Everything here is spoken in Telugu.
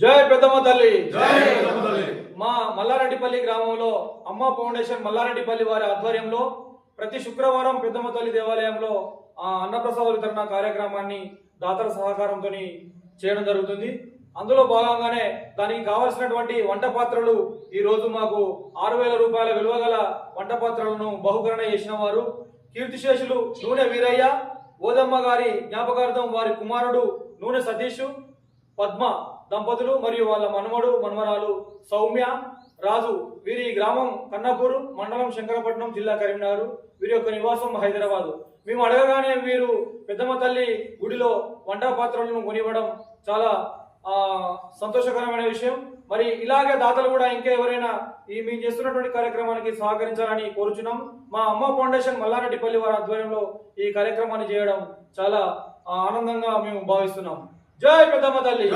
జై పెద్దమ్మ తల్లి. మా మల్లారెడ్డిపల్లి గ్రామంలో అమ్మ ఫౌండేషన్ మల్లారెడ్డిపల్లి వారి ఆధ్వర్యంలో ప్రతి శుక్రవారం పెద్దమ్మ తల్లి దేవాలయంలో ఆ అన్నప్రసాద వితరణ కార్యక్రమాన్ని దాతల సహకారంతో చేయడం జరుగుతుంది అందులో భాగంగానే దానికి కావలసినటువంటి వంట పాత్రలు ఈ రోజు మాకు ఆరు వేల రూపాయల విలువ గల వంట పాత్రలను బహుకరణ చేసిన వారు కీర్తిశేషులు నూనె వీరయ్య ఓదమ్మ గారి జ్ఞాపకార్థం వారి కుమారుడు నూనె సతీష్ పద్మ దంపతులు మరియు వాళ్ళ మనవడు మనవరాలు సౌమ్య రాజు. వీరి గ్రామం కన్నపూరు మండలం శంకరపట్నం జిల్లా కరీంనగర్. వీరి యొక్క నివాసం హైదరాబాద్. మేము అడగగానే వీరు పెద్దమ్మ తల్లి గుడిలో వంట పాత్రలను కొనివ్వడం చాలా సంతోషకరమైన విషయం. మరి ఇలాగే దాతలు కూడా ఇంకా ఎవరైనా ఈ మేము చేస్తున్నటువంటి కార్యక్రమానికి సహకరించాలని కోరుచున్నాం. మా అమ్మ ఫౌండేషన్ మల్లారెడ్డిపల్లి వారి ఆధ్వర్యంలో ఈ కార్యక్రమాన్ని చేయడం చాలా ఆనందంగా మేము భావిస్తున్నాం. జై పెద్దమ్మ తల్లి.